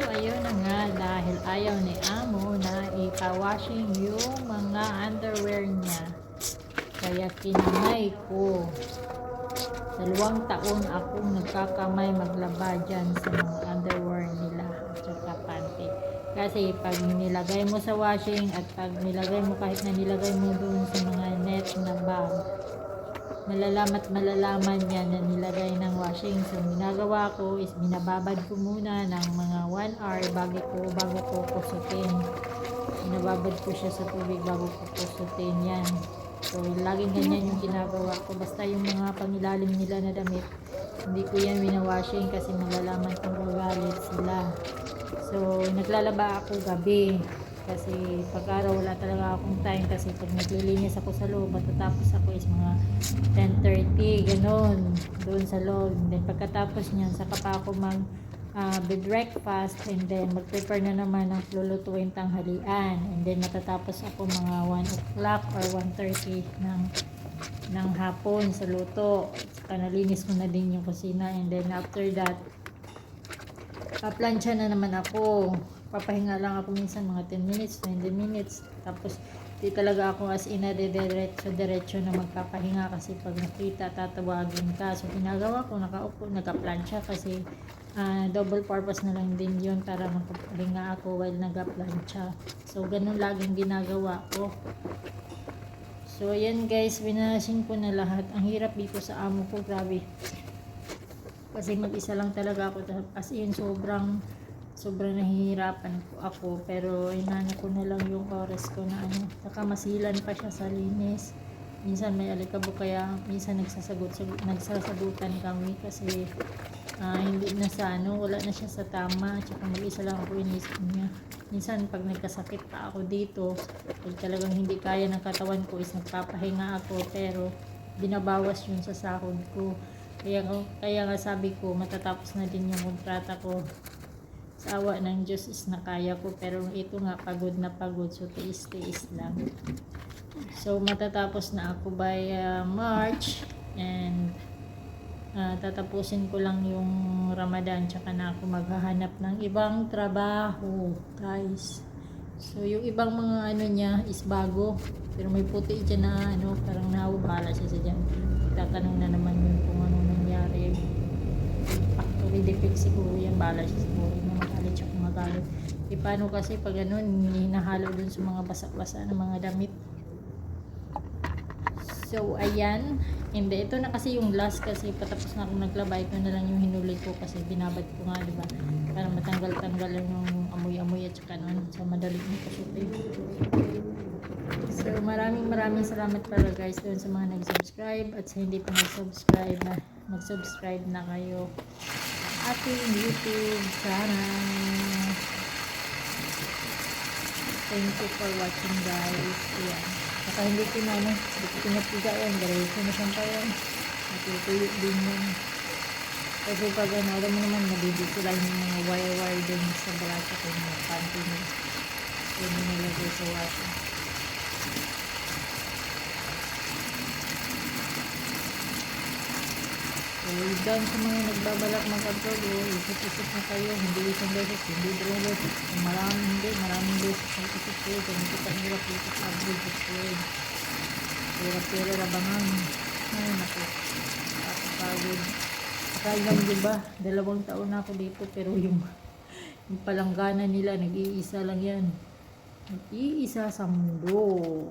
So, ayun na nga, dahil ayaw ni Amo na ipawashing yung mga underwear niya. Kaya kinamay ko. Dalawang taon akong nagkakamay maglaba dyan sa mga underwear nila at saka panty. Kasi pag nilagay mo sa washing at pag nilagay mo kahit na nilagay mo doon sa mga net na bag, malalaman at malalaman yan na nilagay ng washing. So, ginagawa ko is binababad ko muna ng mga 1 hour bago ko, bago ko kusutin. Binababad ko siya sa tubig bago ko kusutin yan. So, laging ganyan yung ginagawa ko. Basta yung mga pangilalim nila na damit, hindi ko yan winawashing kasi malalaman kung gagalit sila. So, naglalaba ako gabi. Kasi pag araw wala talaga akong time kasi pag naglilinis ako sa loob, matatapos ako is mga 10.30, ganun, doon sa loob. Then pagkatapos niyan, saka pa ako mag uh, breakfast and then mag-prepare na naman ng lulutuin tanghalian. And then matatapos ako mga 1 o'clock or 1.30 ng ng hapon sa luto. Saka nalinis ko na din yung kusina and then after that, paplansya na naman ako. Papahinga lang ako minsan mga 10 minutes, 20 minutes. Tapos di talaga ako as in na diretso diretso na magpapahinga kasi pag nakita tatawagin ka. So ginagawa ko nakaupo, nakaplansya kasi ah, double purpose na lang din yun para magpapahinga ako while nagaplansya. So ganun laging ginagawa ko. So ayan guys, binasing ko na lahat. Ang hirap dito sa amo ko, grabe. Kasi mag-isa lang talaga ako. As in, sobrang sobrang nahihirapan ko ako. Pero inano ko na lang yung oras ko na ano. Saka masilan pa siya sa linis. Minsan may alikabok kaya minsan nagsasagot, nagsasagutan kami kasi ah, hindi na sa ano, wala na siya sa tama. Tsaka mag-isa lang ako inisip niya. Minsan pag nagkasakit pa ako dito, pag talagang hindi kaya ng katawan ko is nagpapahinga ako pero binabawas yun sa sahod ko. Kaya, kaya nga sabi ko, matatapos na din yung kontrata ko. Sa awa ng Diyos is nakaya ko. Pero ito nga, pagod na pagod. So, tiis-tiis lang. So, matatapos na ako by uh, March. And, uh, tatapusin ko lang yung Ramadan. Tsaka na ako maghahanap ng ibang trabaho. Guys. So, yung ibang mga ano niya is bago. Pero may puti dyan na ano, parang nawabala siya sa dyan. Tatanong na naman yun kung ano nangyari. Factory defect siguro yan. Bala siya siguro. Kung magalit. E paano kasi pag ano, hinahalo dun sa mga basa-basa ng mga damit. So, ayan. Hindi, ito na kasi yung last kasi patapos na akong naglaba. Ito na lang yung hinuli ko kasi binabad ko nga, di ba? Para matanggal-tanggal yung amoy-amoy at saka nun. So, madali yung kasutin. So, maraming maraming salamat para guys doon sa mga nag-subscribe at sa hindi pa nag-subscribe na mag-subscribe na kayo sa ating YouTube channel. Thank you for watching guys. Ayan. Saka hindi ko na ano, hindi ko pinapiga yan. Diretso na siyang pa yan. Din yan. Kasi pag ano, alam mo naman, nabibig sila yung mga wire-wire din sa braso ko yung panty nila. So, nilagay sa washing. So, doon sa mga nagbabalak mag-abroad, oh, isip-isip na kayo, hindi isang beses, hindi dalawang beses, kung maraming hindi, maraming beses, isip kayo, kung hindi ka hirap dito sa abroad, gusto yun. Hirap-hirap labangan. Ay, naku, nakakapagod. Kaya di ba, dalawang taon na ako dito, pero yung, yung palanggana nila, nag-iisa lang yan. Nag-iisa sa mundo.